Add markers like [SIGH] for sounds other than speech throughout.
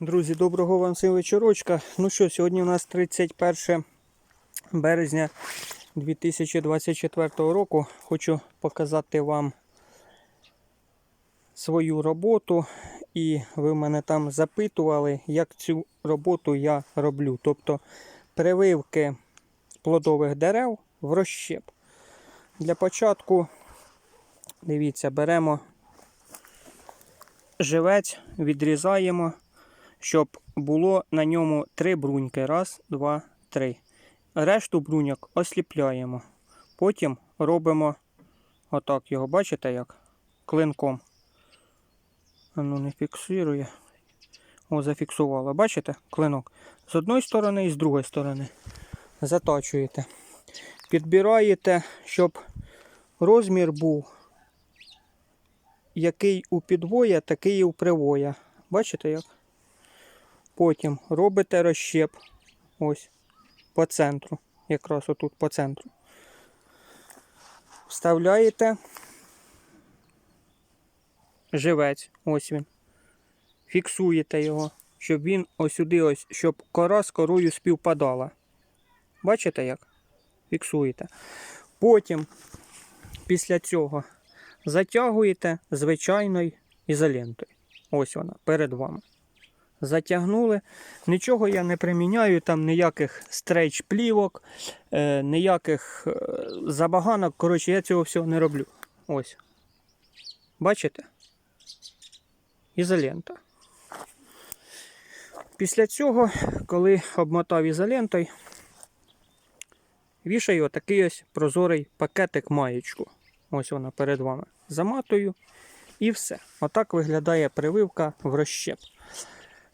Друзі, доброго вам всім вечорочка. Ну що, сьогодні у нас 31 березня 2024 року. Хочу показати вам свою роботу. І ви мене там запитували, як цю роботу я роблю. Тобто прививки плодових дерев в розщеп. Для початку, дивіться, беремо живець, відрізаємо щоб було на ньому три бруньки. Раз, два, три. Решту бруньок осліпляємо. Потім робимо отак його, бачите як? Клинком. Ну, не фіксує. О, зафіксувало. Бачите? Клинок. З одної сторони і з другої сторони. Заточуєте. Підбираєте, щоб розмір був який у підвоя, такий і у привоя. Бачите як? Потім робите розщеп ось по центру, якраз отут по центру. Вставляєте живець, ось він. Фіксуєте його, щоб він ось сюди, ось, щоб кора з корою співпадала. Бачите як? Фіксуєте. Потім, після цього, затягуєте звичайною ізолентою. Ось вона перед вами затягнули. Нічого я не приміняю, там ніяких стрейч плівок, е, ніяких е, забаганок. Коротше, я цього всього не роблю. Ось. Бачите? Ізолента. Після цього, коли обмотав ізолентою, вішаю отакий ось прозорий пакетик маєчку. Ось вона перед вами. Заматую і все. Отак виглядає прививка в розщеп.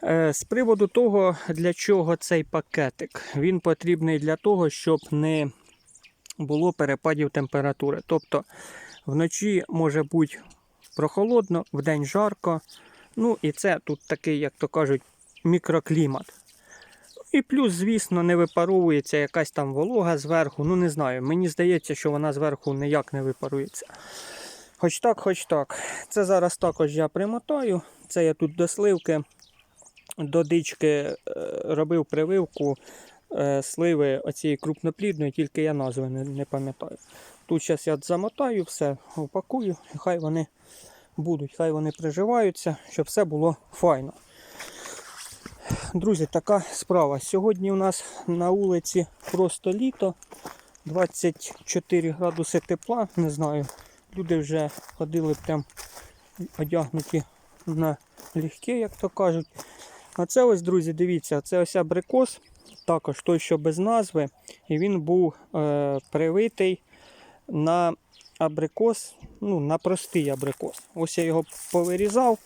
Е, З приводу того, для чого цей пакетик, він потрібний для того, щоб не було перепадів температури. Тобто вночі може бути прохолодно, вдень жарко. Ну і це тут такий, як то кажуть, мікроклімат. І плюс, звісно, не випаровується якась там волога зверху. Ну не знаю. Мені здається, що вона зверху ніяк не випарується. Хоч так, хоч так. Це зараз також я примотаю. Це я тут до сливки до дички е, робив прививку е, сливи оцієї крупноплідної, тільки я назви не, не пам'ятаю. Тут зараз я замотаю, все упакую, і хай вони будуть, хай вони приживаються, щоб все було файно. Друзі, така справа. Сьогодні у нас на вулиці просто літо, 24 градуси тепла, не знаю. Люди вже ходили прям одягнуті на легке, як то кажуть. А це ось, друзі, дивіться, це ось абрикос, також той, що без назви. І він був е, привитий на абрикос, ну, на простий абрикос. Ось я його повирізав,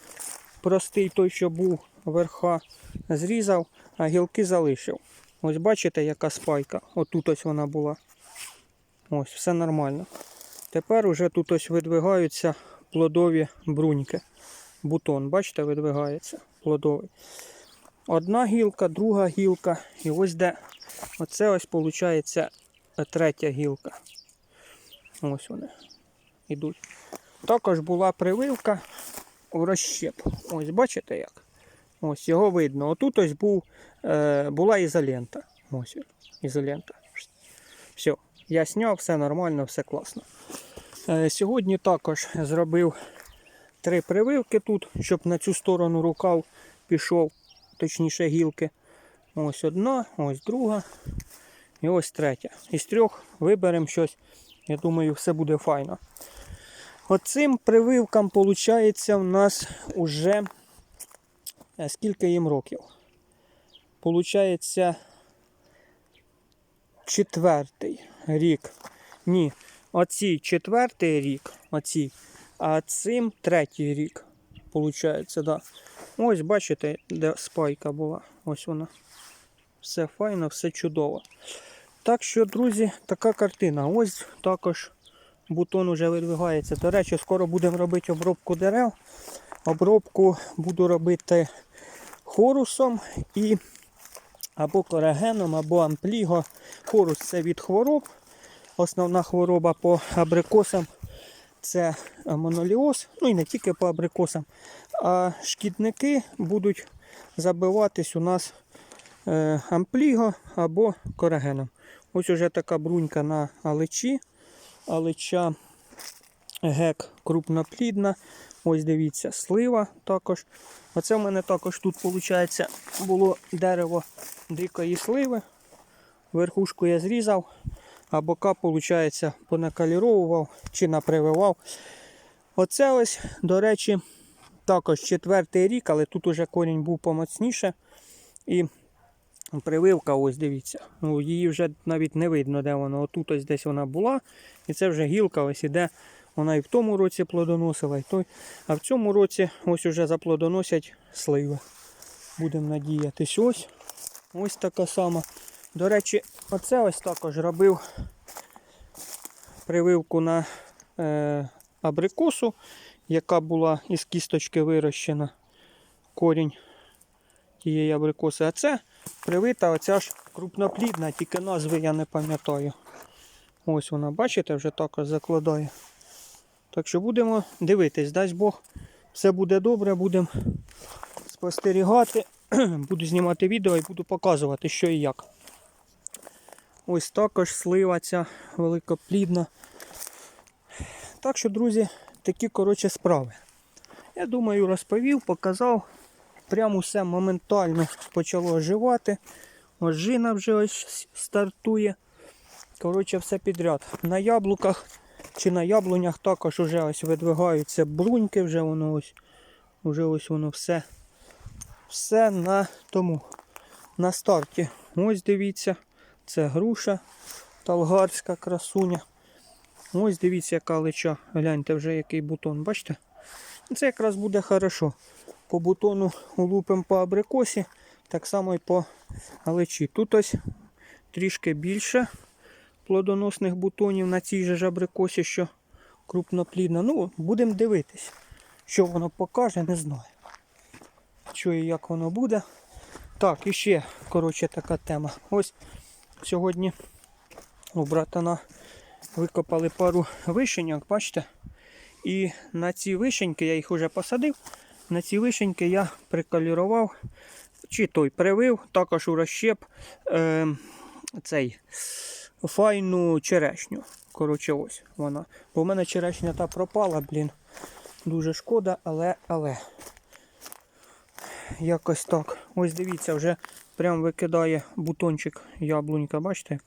простий той, що був верха, зрізав, а гілки залишив. Ось бачите, яка спайка. Отут ось вона була. Ось, все нормально. Тепер уже тут ось видвигаються плодові бруньки. Бутон, бачите, видвигається плодовий. Одна гілка, друга гілка. І ось де оце ось виходить третя гілка. Ось вони йдуть. Також була прививка в розщеп. Ось бачите як? Ось його видно. Отут ось був, е, була ізолента. Ось ізолента. Все, я сняв, все нормально, все класно. Е, сьогодні також зробив три прививки тут, щоб на цю сторону рукав пішов, точніше гілки. Ось одна, ось друга і ось третя. Із трьох виберемо щось. Я думаю, все буде файно. Оцим прививкам, виходить, у нас уже е, скільки їм років? Получається четвертий рік. Ні, оці четвертий рік, оці, а цим третій рік. Получається, да. Ось бачите, де спайка була. Ось вона. Все файно, все чудово. Так що, друзі, така картина. Ось також бутон вже видвигається. До речі, скоро будемо робити обробку дерев. Обробку буду робити хорусом і або корагеном, або ампліго. Хорус це від хвороб. Основна хвороба по абрикосам це моноліоз, ну і не тільки по абрикосам, а шкідники будуть забиватись у нас е, ампліго або корагеном. Ось уже така брунька на алечі, алеча гек крупноплідна. Ось дивіться, слива також. Оце в мене також тут, виходить, було дерево дикої сливи. Верхушку я зрізав, а бока, виходить, понакаліровував чи напрививав. Оце ось, до речі, також четвертий рік, але тут уже корінь був помоцніше. І прививка, ось дивіться. Ну, її вже навіть не видно, де вона. Отут ось десь вона була. І це вже гілка ось іде. Вона і в тому році плодоносила, і той. А в цьому році ось уже заплодоносять сливи. Будемо надіятись. Ось. Ось така сама. До речі, оце ось також робив прививку на е, абрикосу, яка була із кісточки вирощена. Корінь тієї абрикоси. А це привита оця ж крупноплідна, тільки назви я не пам'ятаю. Ось вона, бачите, вже також закладає. Так що будемо дивитись, дасть Бог, все буде добре, будемо спостерігати. [CLEARS THROAT] Буду знімати відео і буду показувати, що і як. Ось також слива ця великоплідна. Так що, друзі, такі коротше справи. Я думаю, розповів, показав. Прямо все моментально почало оживати. Ожина вже ось стартує. Коротше, все підряд. На яблуках чи на яблунях також вже ось видвигаються бруньки, вже воно ось, вже ось воно все. Все на тому. На старті. Ось дивіться, це груша талгарська красуня. Ось дивіться, яка лича. Гляньте вже який бутон, бачите? Це якраз буде хорошо. По бутону улупимо по абрикосі, так само і по алечі. Тут ось трішки більше плодоносних бутонів на цій же ж абрикосі, що крупноплідна. Ну, будемо дивитись, що воно покаже, не знаю. Що і як воно буде. Так, і ще, коротше, така тема. Ось сьогодні у братана викопали пару вишеньок, бачите? І на ці вишеньки, я їх вже посадив, на ці вишеньки я приколірував, чи той привив, також у розщеп е, цей файну черешню. Коротше, ось вона. Бо в мене черешня та пропала, блін. Дуже шкода, але, але. Якось так. Ось дивіться, вже прям викидає бутончик яблунька, бачите як?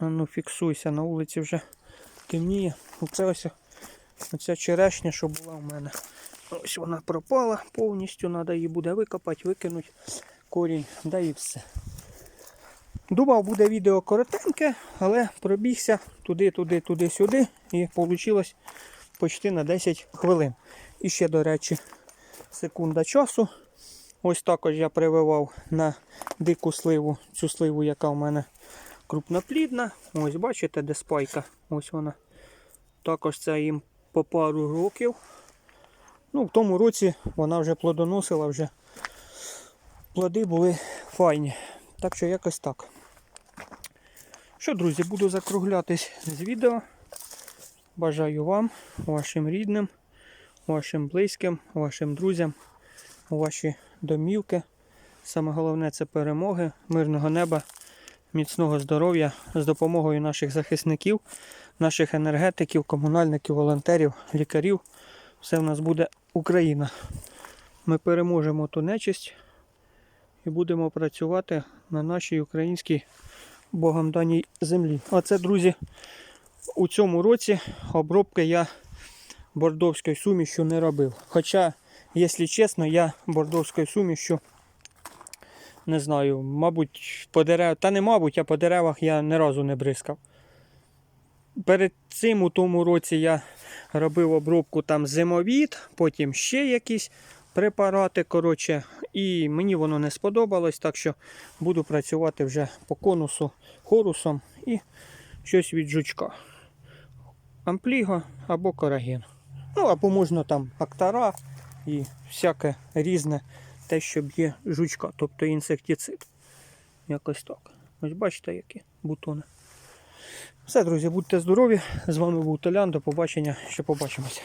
Ну фіксуйся, на вулиці вже темніє. Оце ось оця черешня, що була у мене. Ось вона пропала повністю, треба її буде викопати, викинути корінь, да і все. Думав, буде відео коротеньке, але пробігся туди, туди, туди, сюди і вийшло почти на 10 хвилин. І ще, до речі, секунда часу. Ось також я прививав на дику сливу, цю сливу, яка в мене крупноплідна. Ось бачите, де спайка. Ось вона. Також це їм по пару років. Ну, в тому році вона вже плодоносила, вже плоди були файні. Так що якось так. Що, друзі, буду закруглятись з відео. Бажаю вам, вашим рідним, вашим близьким, вашим друзям, у ваші домівки. Саме головне це перемоги, мирного неба, міцного здоров'я з допомогою наших захисників, наших енергетиків, комунальників, волонтерів, лікарів. Все в нас буде Україна. Ми переможемо ту нечисть і будемо працювати на нашій українській Богом даній землі. А це, друзі, у цьому році обробки я бордовською сумішю не робив. Хоча, якщо чесно, я бордовською сумішю не знаю, мабуть, по деревах, та не мабуть, а по деревах я ні разу не бризкав. Перед цим у тому році я робив обробку там зимовід, потім ще якісь препарати. коротше, І мені воно не сподобалось, так що буду працювати вже по конусу хорусом і щось від жучка. Ампліго або караген. Ну, або можна там актара і всяке різне те, що б'є жучка, тобто інсектицид. Якось так. Ось бачите, які бутони. Все, друзі, будьте здорові. З вами був Толян. До побачення. Ще побачимося.